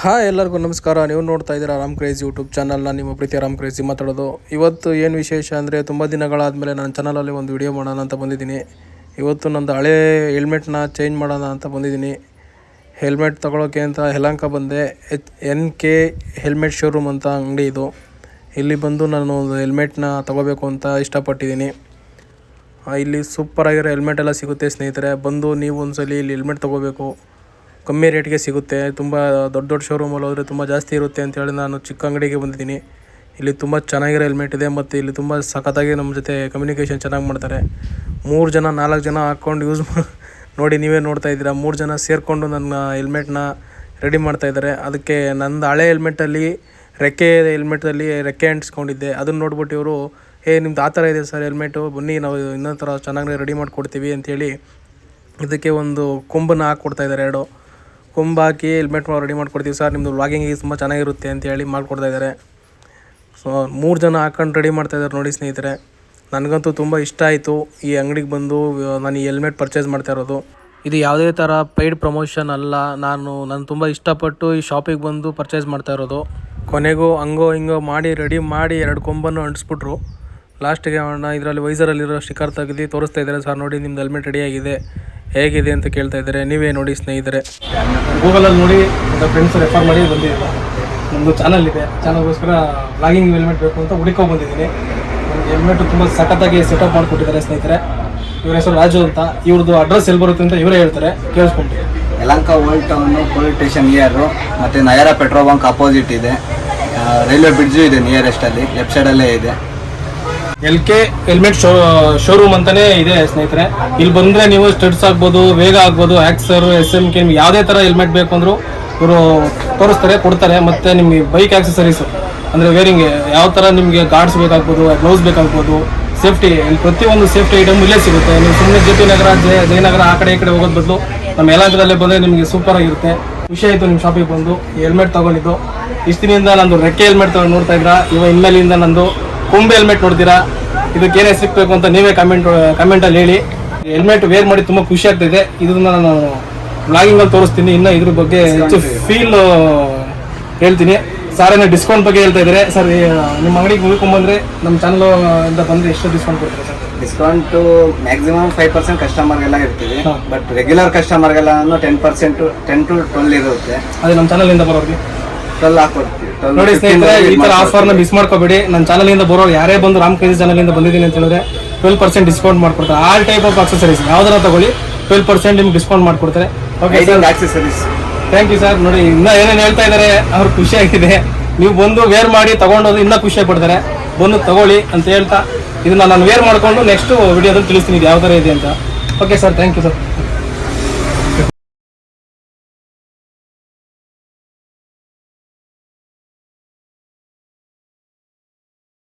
Hi ಎಲ್ಲರಿಗೂ ನಮಸ್ಕಾರ. ನೀವು ನೋಡ್ತಾ ಇದ್ದೀರಾ ರಾಮ್ ಕ್ರೇಜಿ ಯೂಟ್ಯೂಬ್ ಚಾನಲ್ನ ನಿಮ್ಮ ಪ್ರೀತಿ ರಾಮ್ ಕ್ರೇಜಿ ಮಾತಾಡೋದು. ಇವತ್ತು ಏನು ವಿಶೇಷ ಅಂದರೆ ತುಂಬ ದಿನಗಳಾದಮೇಲೆ ನನ್ನ ಚಾನಲಲ್ಲಿ ಒಂದು ವಿಡಿಯೋ ಮಾಡೋಣ ಅಂತ ಬಂದಿದ್ದೀನಿ. ಇವತ್ತು ನಂದು ಹಳೆ ಹೆಲ್ಮೆಟ್ನ ಚೇಂಜ್ ಮಾಡೋಣ ಅಂತ ಬಂದಿದ್ದೀನಿ. ಹೆಲ್ಮೆಟ್ ತೊಗೊಳೋಕೆ ಅಂತ ಯಲಹಂಕ ಬಂದೆ. H, N K helmet showroom ಅಂತ ಅಂಗಡಿ ಇದು. ಇಲ್ಲಿ ಬಂದು ನಾನು ಒಂದು ಹೆಲ್ಮೆಟ್ನ ತೊಗೋಬೇಕು ಅಂತ ಇಷ್ಟಪಟ್ಟಿದ್ದೀನಿ. ಇಲ್ಲಿ ಸೂಪರ್ ಆಗಿರೋ ಹೆಲ್ಮೆಟ್ ಎಲ್ಲ ಸಿಗುತ್ತೆ ಸ್ನೇಹಿತರೆ. ಬಂದು ನೀವು ಒಂದ್ಸಲಿ ಇಲ್ಲಿ ಹೆಲ್ಮೆಟ್ ತೊಗೋಬೇಕು. ಕಮ್ಮಿ ರೇಟ್ಗೆ ಸಿಗುತ್ತೆ. ತುಂಬ ದೊಡ್ಡ ದೊಡ್ಡ ಶೋರೂಮಲ್ಲಿ ಹೋದರೆ ತುಂಬ ಜಾಸ್ತಿ ಇರುತ್ತೆ ಅಂತೇಳಿ ನಾನು ಚಿಕ್ಕ ಅಂಗಡಿಗೆ ಬಂದಿದ್ದೀನಿ. ಇಲ್ಲಿ ತುಂಬ ಚೆನ್ನಾಗಿರೋ ಹೆಲ್ಮೆಟ್ ಇದೆ ಮತ್ತು ಇಲ್ಲಿ ತುಂಬ ಸಖತ್ತಾಗಿ ನಮ್ಮ ಜೊತೆ ಕಮ್ಯುನಿಕೇಷನ್ ಚೆನ್ನಾಗಿ ಮಾಡ್ತಾರೆ. ಮೂರು ಜನ, ನಾಲ್ಕು ಜನ ಹಾಕ್ಕೊಂಡು ಯೂಸ್ ನೋಡಿ ನೀವೇ ನೋಡ್ತಾ ಇದ್ದೀರಾ. ಮೂರು ಜನ ಸೇರಿಕೊಂಡು ನನ್ನ ಹೆಲ್ಮೆಟ್ನ ರೆಡಿ ಮಾಡ್ತಾ ಇದ್ದಾರೆ. ಅದಕ್ಕೆ ನಂದು ಹಳೆ ಹೆಲ್ಮೆಟಲ್ಲಿ ರೆಕ್ಕೆ ಹೆಲ್ಮೆಟಲ್ಲಿ ರೆಕ್ಕೆ ಅಂಟಿಸ್ಕೊಂಡಿದ್ದೆ. ಅದನ್ನು ನೋಡ್ಬಿಟ್ಟು ಇವರು, ಏ, ನಿಮ್ದು ಆ ಥರ ಇದೆ ಸರ್ ಹೆಲ್ಮೆಟು ಬನ್ನಿ ನಾವು ಇನ್ನೊಂದು ಥರ ಚೆನ್ನಾಗಿ ರೆಡಿ ಮಾಡಿಕೊಡ್ತೀವಿ ಅಂತೇಳಿ ಇದಕ್ಕೆ ಒಂದು ಕೊಂಬನ್ನು ಹಾಕ್ಕೊಡ್ತಾ ಇದ್ದಾರೆ ಎರಡು. ಕೊಂಬು ಹಾಕಿ ಹೆಲ್ಮೆಟ್ ರೆಡಿ ಮಾಡ್ಕೊಡ್ತೀವಿ ಸರ್ ನಿಮ್ಮದು ವ್ಲಾಗಿಂಗಿಗೆ ತುಂಬ ಚೆನ್ನಾಗಿರುತ್ತೆ ಅಂತೇಳಿ ಮಾಡಿಕೊಡ್ತಾ ಇದ್ದಾರೆ ಸೊ ಮೂರು ಜನ ಹಾಕೊಂಡು ರೆಡಿ ಮಾಡ್ತಾ ಇದ್ದಾರೆ ನೋಡಿ ಸ್ನೇಹಿತರೆ. ನನಗಂತೂ ತುಂಬ ಇಷ್ಟ ಆಯಿತು ಈ ಅಂಗಡಿಗೆ ಬಂದು ನಾನು ಈ ಹೆಲ್ಮೆಟ್ ಪರ್ಚೇಸ್ ಮಾಡ್ತಾ ಇರೋದು. ಇದು ಯಾವುದೇ ಥರ ಪೇಯ್ಡ್ ಪ್ರಮೋಷನ್ ಅಲ್ಲ. ನಾನು ನಾನು ತುಂಬ ಇಷ್ಟಪಟ್ಟು ಈ ಶಾಪಿಗೆ ಬಂದು ಪರ್ಚೇಸ್ ಮಾಡ್ತಾ ಇರೋದು. ಕೊನೆಗೂ ಹಂಗೋ ಹಿಂಗೋ ಮಾಡಿ ರೆಡಿ ಮಾಡಿ ಎರಡು ಕೊಂಬನ್ನು ಅಂಟಿಸ್ಬಿಟ್ರು. ಲಾಸ್ಟಿಗೆ ಅವನ್ನ ಇದರಲ್ಲಿ ವೈಸರಲ್ಲಿರೋ ಸ್ಟಿಕರ್ ತೆಗೆದು ತೋರಿಸ್ತಾ ಇದ್ದಾರೆ ಸರ್ ನೋಡಿ ನಿಮ್ದು ಹೆಲ್ಮೆಟ್ ರೆಡಿಯಾಗಿದೆ ಹೇಗಿದೆ ಅಂತ ಕೇಳ್ತಾ ಇದ್ದಾರೆ. ನೀವೇ ನೋಡಿ ಸ್ನೇಹಿತರೆ. ಗೂಗಲಲ್ಲಿ ನೋಡಿ ಮತ್ತು ಫ್ರೆಂಡ್ಸ್ ರೆಫರ್ ಮಾಡಿ ಬಂದಿದ್ದೀನಿ ನಮ್ಮದು ಚಾನಲ್ ಇದೆ. ಚಾನಲ್ಗೋಸ್ಕರ ವ್ಲಾಗಿಂಗ್ ಹೆಲ್ಮೆಟ್ ಬೇಕು ಅಂತ ಹುಡುಕೋ ಬಂದಿದ್ದೀನಿ. ಹೆಲ್ಮೆಟ್ ತುಂಬ ಸಖತ್ತಾಗಿ ಸೆಟಪ್ ಮಾಡಿಕೊಟ್ಟಿದ್ದಾರೆ ಸ್ನೇಹಿತರೆ. ಇವ್ರ ಹೆಸರು ರಾಜು ಅಂತ. ಇವ್ರದ್ದು ಅಡ್ರೆಸ್ ಎಲ್ಲಿ ಬರುತ್ತೆ ಅಂತ ಇವರೇ ಹೇಳ್ತಾರೆ. ಕೇಳಿಸ್ಕೊಂಡು Yelahanka old town police station near ಮತ್ತು ನಯರ ಪೆಟ್ರೋಲ್ ಬಂಕ್ ಅಪೋಸಿಟ್ ಇದೆ. ರೈಲ್ವೆ ಬ್ರಿಡ್ಜು ಇದೆ ನಿಯರೆಸ್ಟಲ್ಲಿ ಲೆಫ್ಟ್ ಸೈಡಲ್ಲೇ ಇದೆ. L K helmet show showroom ಅಂತಾನೆ ಇದೆ ಸ್ನೇಹಿತರೆ. ಇಲ್ಲಿ ಬಂದ್ರೆ ನೀವು ಸ್ಟಡ್ಸ್ ಆಗ್ಬೋದು ವೇಗ ಆಗ್ಬೋದು ಆಕ್ಸರ್ ಎಸ್ ಎಂ ಕೆ ಯಾವುದೇ ಥರ ಹೆಲ್ಮೆಟ್ ಬೇಕು ಅಂದರೂ ಇವರು ತೋರಿಸ್ತಾರೆ, ಕೊಡ್ತಾರೆ. ಮತ್ತೆ ನಿಮಗೆ ಬೈಕ್ ಆಕ್ಸೆಸರೀಸ್ ಅಂದರೆ ವೇರಿಂಗ್ ಯಾವ ಥರ ನಿಮಗೆ ಗಾರ್ಡ್ಸ್ ಬೇಕಾಗ್ಬೋದು ಗ್ಲೌಸ್ ಬೇಕಾಗ್ಬೋದು ಸೇಫ್ಟಿ ಇಲ್ಲಿ ಪ್ರತಿಯೊಂದು ಸೇಫ್ಟಿ ಐಟಮ್ ಇಲ್ಲೇ ಸಿಗುತ್ತೆ. ನೀವು ಸುಮ್ಮನೆ ಜೆ ಪಿ ನಗರ ಜಯ ಜಯನಗರ ಆ ಕಡೆ ಈ ಕಡೆ ಹೋಗೋದು ಬದಲು ನಮ್ಮ ಯಲಹಂಕದಲ್ಲೇ ಬಂದರೆ ನಿಮಗೆ ಸೂಪರ್ ಆಗಿರುತ್ತೆ. ಖುಷಿ ಆಯಿತು ನಿಮ್ಮ ಶಾಪಿಗೆ ಬಂದು ಹೆಲ್ಮೆಟ್ ತಗೊಂಡಿದ್ದು. ಇಷ್ಟಿನಿಂದ ನಂದು ರೆಕ್ಕೆ ಹೆಲ್ಮೆಟ್ ತೊಗೊಂಡು ನೋಡ್ತಾ ಇದ್ರ ಇವ ಇನ್ಮೇಲಿಂದ ನಂದು ಕೊಂಬೆ ಹೆಲ್ಮೆಟ್ ನೋಡ್ತೀರಾ? ಇದಕ್ಕೆ ಏನೇ ಸಿಗ್ಬೇಕು ಅಂತ ನೀವೇ ಕಮೆಂಟ್ ಕಮೆಂಟಲ್ಲಿ ಹೇಳಿ. ಹೆಲ್ಮೆಟ್ ವೇರ್ ಮಾಡಿ ತುಂಬ ಖುಷಿ ಆಗ್ತಿದೆ. ಇದನ್ನ ನಾನು ಬ್ಲಾಗಿಂಗ್ ಅಲ್ಲಿ ತೋರಿಸ್ತೀನಿ. ಇನ್ನು ಇದ್ರ ಬಗ್ಗೆ ಹೆಚ್ಚು ಫೀಲ್ ಹೇಳ್ತೀನಿ. ಸರ್ ಏನೋ ಡಿಸ್ಕೌಂಟ್ ಬಗ್ಗೆ ಹೇಳ್ತಾ ಇದ್ದಾರೆ. ಸರ್ ನಿಮ್ಮ ಅಂಗಡಿಗೆ ಉಳ್ಕೊಂಬಂದ್ರೆ ನಮ್ಮ ಚಾನಲ್ ಇಂದ ಬಂದ್ರೆ ಎಷ್ಟು ಡಿಸ್ಕೌಂಟ್ ಕೊಡ್ತಾರೆ sir discount maximum five percent ಕಸ್ಟಮರ್ಗೆಲ್ಲ ಇರ್ತೀವಿ. But regular ಕಸ್ಟಮರ್ಗೆಲ್ಲ ten percent ten to twelve ಇರುತ್ತೆ. ಅದೇ ನಮ್ಮ ಚಾನಲ್ ಇಂದ ಬರೋರಿಗೆ. ಹಾಕೊಡ್ತೀವಿ ನೋಡಿ 12 ಸ್ನೇಹಿತರೆ ಈ ತರ 15 ಆಫರ್ನ ಮಿಸ್ ಮಾಡ್ಕೋಬೇಡಿ. ನನ್ನ ಚಾನಲ್ ಇಂದ ಬರೋರು ಯಾರೇ ಬಂದು ರಾಮ್ ಕ್ರೇಜಿ ಚಾನಲ್ ಇಂದ ಬಂದಿದ್ದೀನಿ ಅಂತ ಹೇಳಿದ್ರೆ ಟ್ವೆಲ್ ಪರ್ಸೆಂಟ್ ಡಿಸ್ಕೌಂಟ್ ಮಾಡ್ಕೊಡ್ತಾರೆ. ಆಲ್ ಟೈಪ್ ಆಫ್ ಆಕ್ಸೆಸರೀಸ್ ಯಾವ್ದಾರ ತಗೊಳ್ಳಿ ಟ್ವೆಲ್ ಪರ್ಸೆಂಟ್ ನಿಮ್ಗೆ ಡಿಸ್ಕೌಂಟ್ ಮಾಡ್ಕೊಡ್ತಾರೆ. Okay sir Riding thank you sir ನೋಡಿ ಇನ್ನ ಏನೇನು ಹೇಳ್ತಾ ಇದ್ದಾರೆ ಅವ್ರು ಖುಷಿ ಆಗಿದೆ. ನೀವು ಬಂದು ವೇರ್ ಮಾಡಿ ತಗೊಂಡೋದು ಇನ್ನೂ ಖುಷಿ ಪಡ್ತಾರೆ. ಬಂದು ತಗೊಳ್ಳಿ ಅಂತ ಹೇಳ್ತಾ ಇದನ್ನ ನಾನು ವೇರ್ ಮಾಡ್ಕೊಂಡು ನೆಕ್ಸ್ಟ್ ವಿಡಿಯೋದಲ್ಲಿ ತಿಳಿಸ್ತೀನಿ ಇದು ಯಾವ ಥರ ಇದೆ ಅಂತ. Okay sir thank you sir